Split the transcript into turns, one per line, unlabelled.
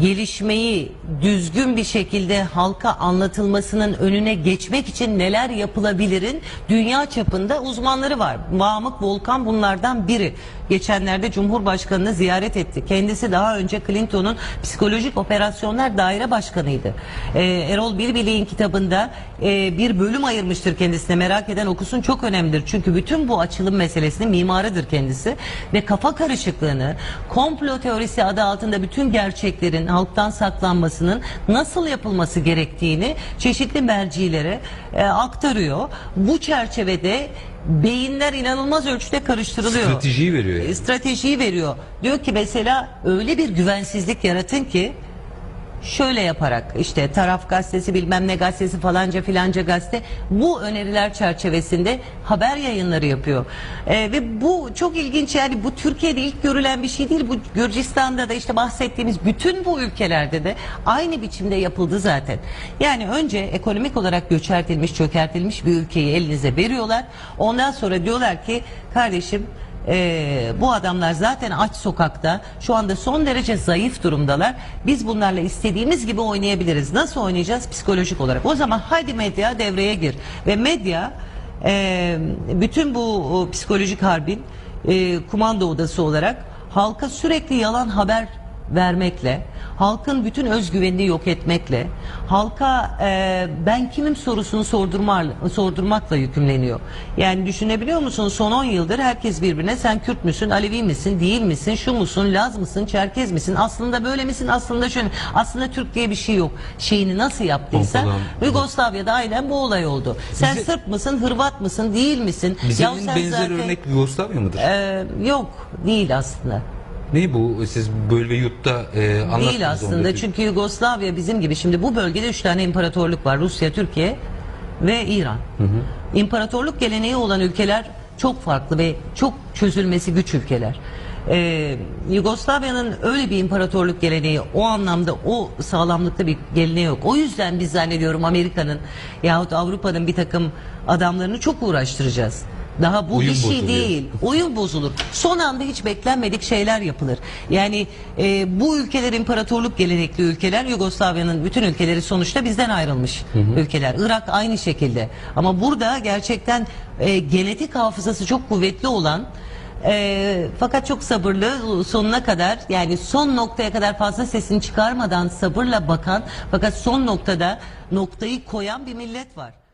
gelişmeyi düzgün bir şekilde halka anlatılmasının önüne geçmek için neler yapılabilirin dünya çapında uzmanları var. Vamık Volkan bunlardan biri. Geçenlerde Cumhurbaşkanı'nı ziyaret etti. Kendisi daha önce Clinton'un psikolojik operasyonlar daire başkanıydı. Ee, Erol Bilbilik'in kitabında e, bir bölüm ayırmıştır kendisine. Merak eden okusun çok önemlidir. Çünkü bütün bu açılım meselesinin mimarıdır kendisi. Ve kafa karışıklığını, komplo teorisi adı altında bütün gerçeklerin halktan saklanmasının nasıl yapılması gerektiğini çeşitli mercilere e, aktarıyor. Bu çerçevede beyinler inanılmaz ölçüde karıştırılıyor.
Stratejiyi veriyor yani.
E, stratejiyi veriyor. Diyor ki mesela öyle bir güvensizlik yaratın ki şöyle yaparak işte taraf gazetesi bilmem ne gazetesi falanca filanca gazete bu öneriler çerçevesinde haber yayınları yapıyor. Ee, ve bu çok ilginç yani bu Türkiye'de ilk görülen bir şey değil. Bu Gürcistan'da da işte bahsettiğimiz bütün bu ülkelerde de aynı biçimde yapıldı zaten. Yani önce ekonomik olarak göçertilmiş, çökertilmiş bir ülkeyi elinize veriyorlar. Ondan sonra diyorlar ki kardeşim ee, bu adamlar zaten aç sokakta şu anda son derece zayıf durumdalar. Biz bunlarla istediğimiz gibi oynayabiliriz. Nasıl oynayacağız? Psikolojik olarak. O zaman hadi medya devreye gir. Ve medya e, bütün bu o, psikolojik harbin e, kumanda odası olarak halka sürekli yalan haber vermekle, halkın bütün özgüvenini yok etmekle, halka e, ben kimim sorusunu sordurma, sordurmakla yükümleniyor. Yani düşünebiliyor musun son 10 yıldır herkes birbirine sen Kürt müsün, Alevi misin, değil misin, şu musun, Laz mısın, Çerkez misin, aslında böyle misin, aslında şöyle, aslında Türk diye bir şey yok. Şeyini nasıl yaptıysa
Pompalan-
Yugoslavya'da aynen bu olay oldu. Sen
Bize-
Sırp mısın, Hırvat mısın, değil misin?
Bize
Ya
en
sen
benzer
zaten-
örnek Yugoslavya mıdır?
E, yok değil aslında.
Ne bu? Siz böyle yurtta e, anlattınız
Değil aslında
ondaki-
çünkü Yugoslavya bizim gibi şimdi bu bölgede üç tane imparatorluk var Rusya, Türkiye ve İran. İmparatorluk geleneği olan ülkeler çok farklı ve çok çözülmesi güç ülkeler. Ee, Yugoslavya'nın öyle bir imparatorluk geleneği o anlamda o sağlamlıkta bir geleneği yok. O yüzden biz zannediyorum Amerika'nın yahut Avrupa'nın bir takım adamlarını çok uğraştıracağız. Daha bu
Uyum
bir şey
bozuluyor.
değil. Oyun bozulur. Son anda hiç beklenmedik şeyler yapılır. Yani e, bu ülkeler imparatorluk gelenekli ülkeler. Yugoslavya'nın bütün ülkeleri sonuçta bizden ayrılmış ülkeler. Irak aynı şekilde. Ama burada gerçekten e, genetik hafızası çok kuvvetli olan e, fakat çok sabırlı sonuna kadar yani son noktaya kadar fazla sesini çıkarmadan sabırla bakan fakat son noktada noktayı koyan bir millet var.